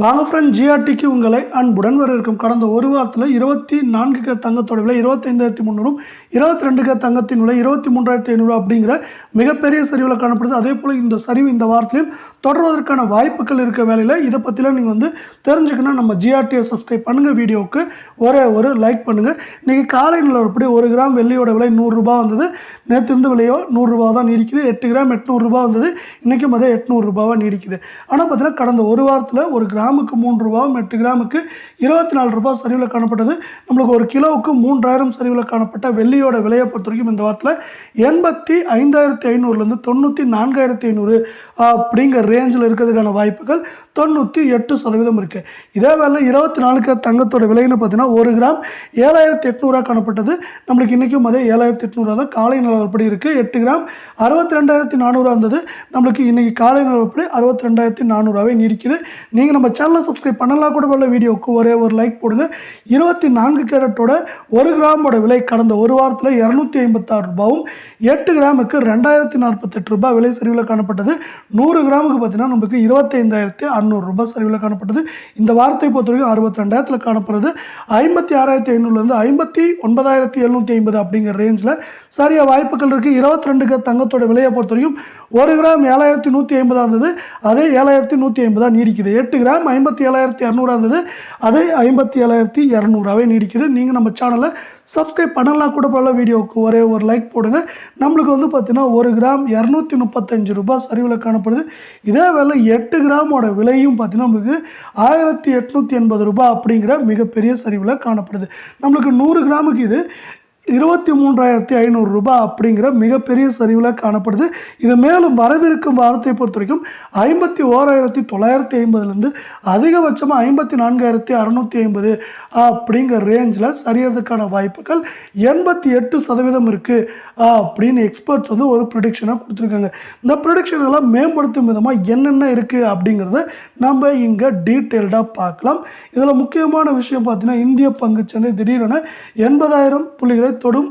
வாங்க ஃப்ரெண்ட் ஜிஆர்டிக்கு உங்களை அன்புடன் இருக்கும் கடந்த ஒரு வாரத்தில் இருபத்தி நான்கு க தங்கத்தோட விலை இருபத்தைந்தாயிரத்தி முந்நூறும் இருபத்தி ரெண்டு க தங்கத்தின் விலை இருபத்தி மூன்றாயிரத்தி ஐநூறு அப்படிங்கிற மிகப்பெரிய சரிவில் காணப்படுது. அதே போல் இந்த சரிவு இந்த வாரத்திலையும் தொடர்வதற்கான வாய்ப்புகள் இருக்க வேலையில் இதை பற்றிலாம் நீங்கள் வந்து தெரிஞ்சுக்கணும் நம்ம ஜிஆர்டியை சப்ஸ்கிரைப் பண்ணுங்கள் வீடியோவுக்கு ஒரே ஒரு லைக் பண்ணுங்கள் இன்றைக்கி காலை நிலவரப்படி ஒரு கிராம் வெள்ளியோட விலை நூறுரூபா வந்தது. நேற்று இருந்து விலையோ நூறுரூபா தான் நீடிக்குது. எட்டு கிராம் எட்நூறுரூபா வந்தது. இன்றைக்கும் அதே எட்நூறுரூபாவாக நீடிக்குது. ஆனால் பார்த்தீங்கன்னா கடந்த ஒரு வாரத்தில் ஒரு கிராம் கிராமுக்கு மூன்று ரூபாவும் எட்டு கிராமுக்கு இருபத்தி நாலு ரூபாய் சரிவில் காணப்பட்டது. நம்மளுக்கு ஒரு கிலோவுக்கு மூன்றாயிரம் சரிவில் காணப்பட்ட வெள்ளியோட விலையை பொறுத்த வரைக்கும் இந்த வாரத்தில் எண்பத்தி ஐந்தாயிரத்தி ஐநூறுலேருந்து தொண்ணூற்றி நான்காயிரத்தி ஐநூறு அப்படிங்கிற ரேஞ்சில் இருக்கிறதுக்கான வாய்ப்புகள் தொண்ணூற்றி எட்டு சதவீதம் இருக்குது இதே வேலை இருபத்தி நாலுக்கு தங்கத்தோட விலைன்னு பார்த்தீங்கன்னா ஒரு கிராம் ஏழாயிரத்தி எட்நூறுவா காணப்பட்டது. நம்மளுக்கு இன்றைக்கும் அதே ஏழாயிரத்தி எட்நூறுவா தான் காலை நிலவரப்படி இருக்குது எட்டு கிராம் அறுபத்தி ரெண்டாயிரத்தி நானூறுவா இருந்தது. நம்மளுக்கு இன்றைக்கி காலை நிலவரப்படி அறுபத்தி ரெண்டாயிரத்தி நானூறுவாவே நீடிக்குது. நீங்கள் நம்ம சேனலை சப்ஸ்கிரைப் பண்ணலாம் கூட உள்ள வீடியோவுக்கு ஒரே ஒரு லைக் போடுங்க. இருபத்தி நான்கு கேரட்டோட ஒரு கிராமோட விலை கடந்த ஒரு வாரத்தில் இரநூத்தி ஐம்பத்தாறு ரூபாவும் எட்டு கிராமுக்கு ரெண்டாயிரத்தி நாற்பத்தெட்டு ரூபாய் விலை சரிவில் காணப்பட்டது. நூறு கிராமுக்கு பார்த்தீங்கன்னா நமக்கு இருபத்தைந்தாயிரத்தி அறநூறு ரூபாய் சரிவில் காணப்பட்டது. இந்த வாரத்தை பொறுத்த வரைக்கும் அறுபத்தி ரெண்டாயிரத்தில் காணப்படுறது. ஐம்பத்தி ஆறாயிரத்தி ஐநூறுலேருந்து ஐம்பத்தி ஒன்பதாயிரத்தி எழுநூற்றி ஐம்பது அப்படிங்கிற ரேஞ்சில் சரியாக வாய்ப்புகள் இருக்குது இருபத்தி ரெண்டுக்கு தங்கத்தோட விலையை பொறுத்த வரைக்கும் ஒரு கிராம் ஏழாயிரத்தி நூற்றி ஐம்பதாக இருந்தது. அதே ஏழாயிரத்தி நூற்றி ஐம்பதாக நீடிக்குது. எட்டு கிராம் ஐம்பத்தி ஏழாயிரத்தி இரநூறா இருந்தது. அதே ஐம்பத்தி ஏழாயிரத்தி இரநூறாவே நீடிக்குது. நீங்கள் நம்ம சேனலை சப்ஸ்கிரைப் பண்ணலாம் கூட போல வீடியோவுக்கு ஒரே ஒரு லைக் போடுங்க. நம்மளுக்கு வந்து பார்த்தீங்கன்னா ஒரு கிராம் இரநூத்தி முப்பத்தஞ்சு ரூபாய் சரிவில் காணப்படுது. இதே வேலை எட்டு கிராமோட விலையும் பார்த்தீங்கன்னா நம்மளுக்கு ஆயிரத்தி எட்நூற்றி எண்பது ரூபாய் அப்படிங்கிற மிகப்பெரிய சரிவில் காணப்படுது. நம்மளுக்கு நூறு கிராமுக்கு இது இருபத்தி மூன்றாயிரத்தி ஐநூறு ரூபாய் அப்படிங்கிற மிகப்பெரிய சரிவில் காணப்படுது. இது மேலும் வரவிருக்கும் வாரத்தை பொறுத்த வரைக்கும் ஐம்பத்தி ஓராயிரத்தி தொள்ளாயிரத்தி ஐம்பதுலேருந்து அதிகபட்சமாக ஐம்பத்தி நான்காயிரத்தி அறநூற்றி ஐம்பது அப்படிங்கிற ரேஞ்சில் சரியறதுக்கான வாய்ப்புகள் எண்பத்தி எட்டு சதவீதம் இருக்குது அப்படின்னு எக்ஸ்பர்ட்ஸ் வந்து ஒரு ப்ரிடிக்ஷனாக கொடுத்துருக்காங்க. இந்த ப்ரிடிக்ஷன் எல்லாம் மேம்படுத்தும் விதமாக என்னென்ன இருக்குது அப்படிங்கிறத நம்ம இங்கே டீட்டெயில்டாக பார்க்கலாம். இதில் முக்கியமான விஷயம் பார்த்தீங்கன்னா இந்திய பங்குச்சந்தை திடீரென எண்பதாயிரம் புள்ளிகளை தொடும்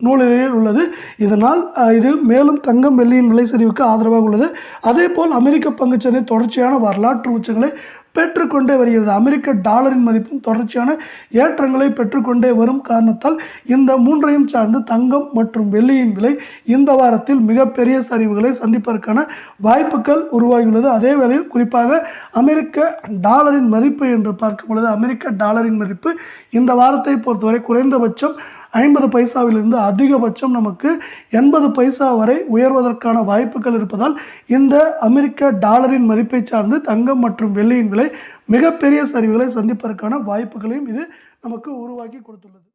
நூலிலையில் உள்ளது. இதனால் இது மேலும் தங்கம் வெள்ளியின் விலை சரிவுக்கு ஆதரவாக உள்ளது. அதே போல் அமெரிக்க பங்குச்சந்தை தொடர்ச்சியான வரலாற்று உச்சங்களை பெற்றுக்கொண்டே வருகிறது. அமெரிக்க டாலரின் மதிப்பும் தொடர்ச்சியான ஏற்றங்களை பெற்றுக்கொண்டே வரும் காரணத்தால் இந்த மூன்றையும் சார்ந்து தங்கம் மற்றும் வெள்ளியின் விலை இந்த வாரத்தில் மிகப்பெரிய சரிவுகளை சந்திப்பதற்கான வாய்ப்புகள் உருவாகியுள்ளது. அதே வேளையில் குறிப்பாக அமெரிக்க டாலரின் மதிப்பு என்று பார்க்கும் பொழுது அமெரிக்க டாலரின் மதிப்பு இந்த வாரத்தை பொறுத்தவரை குறைந்தபட்சம் ஐம்பது பைசாவிலிருந்து அதிகபட்சம் நமக்கு எண்பது பைசா வரை உயர்வதற்கான வாய்ப்புகள் இருப்பதால் இந்த அமெரிக்க டாலரின் மதிப்பை சார்ந்து தங்கம் மற்றும் வெள்ளியின் விலை மிகப்பெரிய சரிவுகளை சந்திப்பதற்கான வாய்ப்புகளையும் இது நமக்கு உருவாக்கி கொடுத்துள்ளது.